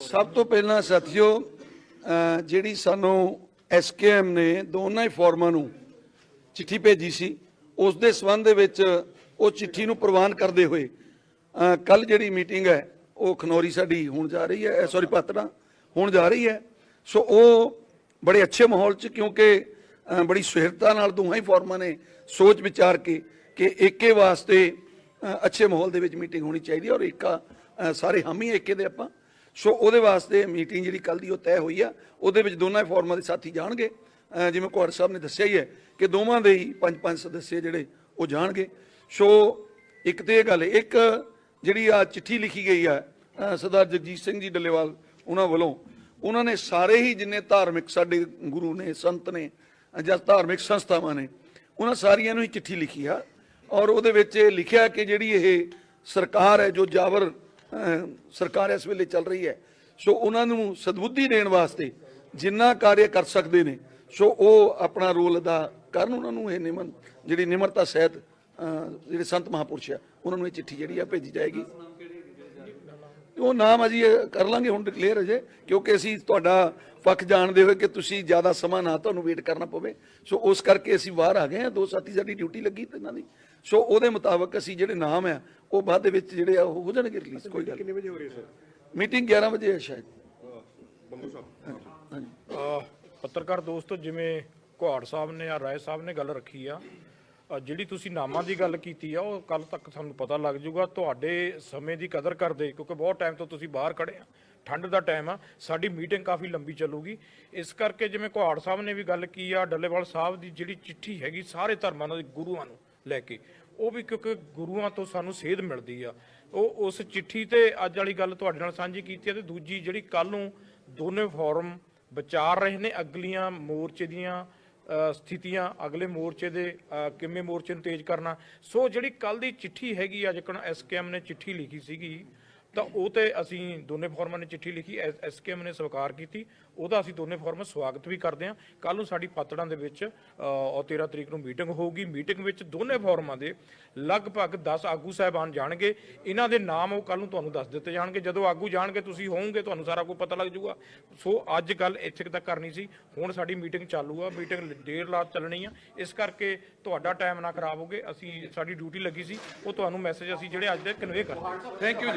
ਸਭ ਤੋਂ ਪਹਿਲਾਂ ਸਾਥੀਓ ਜਿਹੜੀ ਸਾਨੂੰ ਐਸਕੇਐਮ ਨੇ ਦੋਨਾਂ ਹੀ ਫੋਰਮਾਂ ਨੂੰ ਚਿੱਠੀ ਭੇਜੀ ਸੀ, ਉਸ ਦੇ ਸਬੰਧ ਦੇ ਵਿੱਚ ਉਹ ਚਿੱਠੀ ਨੂੰ ਪ੍ਰਵਾਨ ਕਰਦੇ ਹੋਏ ਕੱਲ ਜਿਹੜੀ ਮੀਟਿੰਗ ਹੈ, ਉਹ ਖਨੌਰੀ ਸਾਡੀ ਹੋਣ ਜਾ ਰਹੀ ਹੈ ਸੌਰੀ ਪਾਤੜਾ, ਹੋਣ ਜਾ ਰਹੀ ਹੈ। ਸੋ ਉਹ ਬੜੇ ਅੱਛੇ ਮਾਹੌਲ 'ਚ, ਕਿਉਂਕਿ ਬੜੀ ਸੁਹਿਰਤਾ ਨਾਲ ਦੋਹਾਂ ਹੀ ਫੋਰਮਾਂ ਨੇ ਸੋਚ ਵਿਚਾਰ ਕੇ ਕਿ ਏਕੇ ਵਾਸਤੇ ਅੱਛੇ ਮਾਹੌਲ ਦੇ ਵਿੱਚ ਮੀਟਿੰਗ ਹੋਣੀ ਚਾਹੀਦੀ ਹੈ ਔਰ ਏਕਾ ਸਾਰੇ ਹਾਮੀ ਏਕੇ ਦੇ ਆਪਾਂ ਸੋ ਉਹਦੇ ਵਾਸਤੇ ਮੀਟਿੰਗ ਜਿਹੜੀ ਕੱਲ ਦੀ ਉਹ ਤੈਅ ਹੋਈ ਆ। ਉਹਦੇ ਵਿੱਚ ਦੋਨਾਂ ਫੋਰਮਾਂ ਦੇ ਸਾਥੀ ਜਾਣਗੇ। ਜਿਵੇਂ ਕੁਹਾੜ ਸਾਹਿਬ ਨੇ ਦੱਸਿਆ ਹੀ ਹੈ ਕਿ ਦੋਵਾਂ ਦੇ ਹੀ ਪੰਜ ਪੰਜ ਸਦੱਸਿਆ ਜਿਹੜੇ ਉਹ ਜਾਣਗੇ। ਸੋ ਇੱਕ ਤੇ ਇਹ ਗੱਲ ਇੱਕ ਜਿਹੜੀ ਆ ਚਿੱਠੀ ਲਿਖੀ ਗਈ ਆ ਸਰਦਾਰ ਜਗਜੀਤ ਸਿੰਘ ਜੀ ਡੱਲੇਵਾਲ ਉਹਨਾਂ ਵੱਲੋਂ, ਉਹਨਾਂ ਨੇ ਸਾਰੇ ਹੀ ਜਿੰਨੇ ਧਾਰਮਿਕ ਸਾਡੇ ਗੁਰੂ ਨੇ, ਸੰਤ ਨੇ, ਜਾਂ ਧਾਰਮਿਕ ਸੰਸਥਾਵਾਂ ਨੇ, ਉਹਨਾਂ ਸਾਰੀਆਂ ਨੂੰ ਹੀ ਚਿੱਠੀ ਲਿਖੀ ਆ। ਔਰ ਉਹਦੇ ਵਿੱਚ ਲਿਖਿਆ ਕਿ ਜਿਹੜੀ ਇਹ ਸਰਕਾਰ ਹੈ, ਜੋ ਜਾਬਰ ਸਰਕਾਰ ਇਸ ਵੇਲੇ ਚੱਲ ਰਹੀ ਹੈ। ਸੋ ਉਹਨਾਂ ਨੂੰ ਸਦਬੁੱਧੀ ਦੇਣ ਵਾਸਤੇ ਜਿੰਨਾ ਕਾਰਜ ਕਰ ਸਕਦੇ ਨੇ, ਸੋ ਉਹ ਆਪਣਾ ਰੋਲ ਅਦਾ ਕਰਨ ਉਹਨਾਂ ਨੂੰ ਇਹ ਨਿਮਨ, ਜਿਹੜੀ ਨਿਮਰਤਾ ਸਹਿਤ ਜਿਹੜੇ ਸੰਤ ਮਹਾਪੁਰਸ਼ ਆ, ਉਹਨਾਂ ਨੂੰ ਇਹ ਚਿੱਠੀ ਜਿਹੜੀ ਆ ਭੇਜੀ ਜਾਏਗੀ। ਉਹ ਨਾਮ ਅਜੀ ਕਰ ਲਾਂਗੇ, ਹੁਣ ਡਿਕਲੇਅਰ ਅਜੇ, ਕਿਉਂਕਿ ਅਸੀਂ ਤੁਹਾਡਾ ਪੱਖ ਜਾਣਦੇ ਹੋਏ ਕਿ ਤੁਸੀਂ ਜ਼ਿਆਦਾ ਸਮਾਂ ਨਾ ਤੁਹਾਨੂੰ ਵੇਟ ਕਰਨਾ ਪਵੇ। ਸੋ ਉਸ ਕਰਕੇ ਅਸੀਂ ਬਾਹਰ ਆ ਗਏ ਆ ਦੋ ਸਾਥੀ ਸਾਡੀ ਡਿਊਟੀ ਲੱਗੀ ਤੇ ਇਹਨਾਂ ਦੀ। ਸੋ ਉਹਦੇ ਮੁਤਾਬਕ ਅਸੀਂ ਜਿਹੜੇ ਨਾਮ ਆ ਉਹ ਬਾਅਦ ਦੇ ਵਿੱਚ ਜਿਹੜੇ ਆ ਉਹ ਹੋ ਜਾਣਗੇ ਰਿਲੀਜ਼ ਕੋਈ ਗੱਲ ਕਿੰਨੇ ਵਜੇ ਹੋ ਰਹੀ ਸਰ ਮੀਟਿੰਗ 11 ਵਜੇ ਹੈ ਸ਼ਾਇਦ। ਬੰਬੂ ਸਾਹਿਬ। ਹਾਂਜੀ ਪੱਤਰਕਾਰ ਦੋਸਤੋ ਜਿਵੇਂ ਕੁਹਾੜ ਸਾਹਿਬ ਨੇ ਆ ਰਾਏ ਸਾਹਿਬ ਨੇ ਗੱਲ ਰੱਖੀ ਆ ਜਿਹੜੀ ਤੁਸੀਂ ਨਾਮਾਂ ਦੀ ਗੱਲ ਕੀਤੀ ਆ ਉਹ ਕੱਲ ਤੱਕ ਤੁਹਾਨੂੰ ਪਤਾ ਲੱਗ ਜਾਊਗਾ। ਤੁਹਾਡੇ ਸਮੇਂ ਦੀ ਕਦਰ ਕਰਦੇ ਕਿਉਂਕਿ ਬਹੁਤ ਟਾਈਮ ਤੋਂ ਤੁਸੀਂ ਬਾਹਰ ਖੜੇ ਆ। ਠੰਡ ਦਾ ਟਾਈਮ ਆ ਸਾਡੀ ਮੀਟਿੰਗ ਕਾਫੀ ਲੰਬੀ ਚੱਲੂਗੀ। ਇਸ ਕਰਕੇ ਜਿਵੇਂ ਕੁਹਾੜ ਸਾਹਿਬ ਨੇ ਵੀ ਗੱਲ ਕੀ ਆ ਡੱਲੇਵਾਲ ਸਾਹਿਬ ਦੀ ਜਿਹੜੀ ਚਿੱਠੀ ਹੈਗੀ ਸਾਰੇ ਧਰਮਾਂ ਦੇ ਗੁਰੂਆਂ ਨੂੰ ਲੈ ਕੇ। ਉਹ ਵੀ ਕਿਉਂਕਿ ਗੁਰੂਆਂ ਤੋਂ ਸਾਨੂੰ ਸੇਧ ਮਿਲਦੀ ਆ। ਉਹ ਉਸ ਚਿੱਠੀ ਤੇ ਅੱਜ ਵਾਲੀ ਗੱਲ ਤੁਹਾਡੇ ਨਾਲ ਸਾਂਝੀ ਕੀਤੀ ਆ ਤੇ ਦੂਜੀ ਜਿਹੜੀ ਕੱਲ ਨੂੰ ਦੋਨੇ ਫੋਰਮ ਵਿਚਾਰ ਰਹੇ ਨੇ ਅਗਲੀਆਂ ਮੋਰਚੇ ਦੀਆਂ ਅ, ਸਥਿਤੀਆਂ ਅਗਲੇ ਮੋਰਚੇ ਦੇ ਅ, ਕਿਵੇਂ ਮੋਰਚੇ ਨੂੰ ਤੇਜ਼ ਕਰਨਾ। ਸੋ ਜਿਹੜੀ ਕੱਲ ਦੀ ਚਿੱਠੀ ਹੈਗੀ ਆ ਜਿਕਣ ਐਸਕੇਐਮ ਨੇ ਚਿੱਠੀ ਲਿਖੀ ਸੀਗੀ ਤਾਂ ਉਹ ਤੇ ਅਸੀਂ ਦੋਨੇ ਫੋਰਮਾਂ ਨੇ ਚਿੱਠੀ ਲਿਖੀ ਐਸਕੇਐਮ ਨੇ ਸਵੀਕਾਰ ਕੀਤੀ ਉਹਦਾ ਅਸੀਂ ਦੋਨੇ ਫੋਰਮਾਂ ਸਵਾਗਤ ਵੀ ਕਰਦੇ ਹਾਂ। ਕੱਲ ਨੂੰ ਸਾਡੀ ਪਾਤੜਾਂ ਦੇ ਵਿੱਚ ਅ, ਔਰ 13 ਤਰੀਕ ਨੂੰ ਮੀਟਿੰਗ ਹੋਊਗੀ। ਮੀਟਿੰਗ ਵਿੱਚ ਦੋਨੇ ਫੋਰਮਾਂ ਦੇ ਲਗਭਗ 10 ਆਗੂ ਸਾਹਿਬਾਨ ਜਾਣਗੇ। ਇਹਨਾਂ ਦੇ ਨਾਮ ਉਹ ਕੱਲ ਨੂੰ ਤੁਹਾਨੂੰ ਦੱਸ ਦਿੱਤੇ ਜਾਣਗੇ। ਜਦੋਂ ਆਗੂ ਜਾਣਗੇ ਤੁਸੀਂ ਹੋਵੋਗੇ ਤੁਹਾਨੂੰ ਸਾਰਾ ਕੁਝ ਪਤਾ ਲੱਗ ਜਾਊਗਾ। ਸੋ ਅੱਜ ਗੱਲ ਇੱਥੇ ਤੱਕ ਕਰਨੀ ਸੀ। ਹੁਣ ਸਾਡੀ ਮੀਟਿੰਗ ਚਾਲੂ ਆ। ਮੀਟਿੰਗ ਦੇਰ ਰਾਤ ਚੱਲਣੀ ਆ। ਇਸ ਕਰਕੇ ਤੁਹਾਡਾ ਟਾਈਮ ਨਾ ਖਰਾਬ ਹੋਗੇ ਅਸੀਂ ਸਾਡੀ ਡਿਊਟੀ ਲੱਗੀ ਸੀ। ਉਹ ਤੁਹਾਨੂੰ ਮੈਸੇਜ ਅਸੀਂ ਜਿਹੜੇ ਅੱਜ ਦੇ ਕਨਵੇ ਕਰ ਥੈਂਕ ਯੂ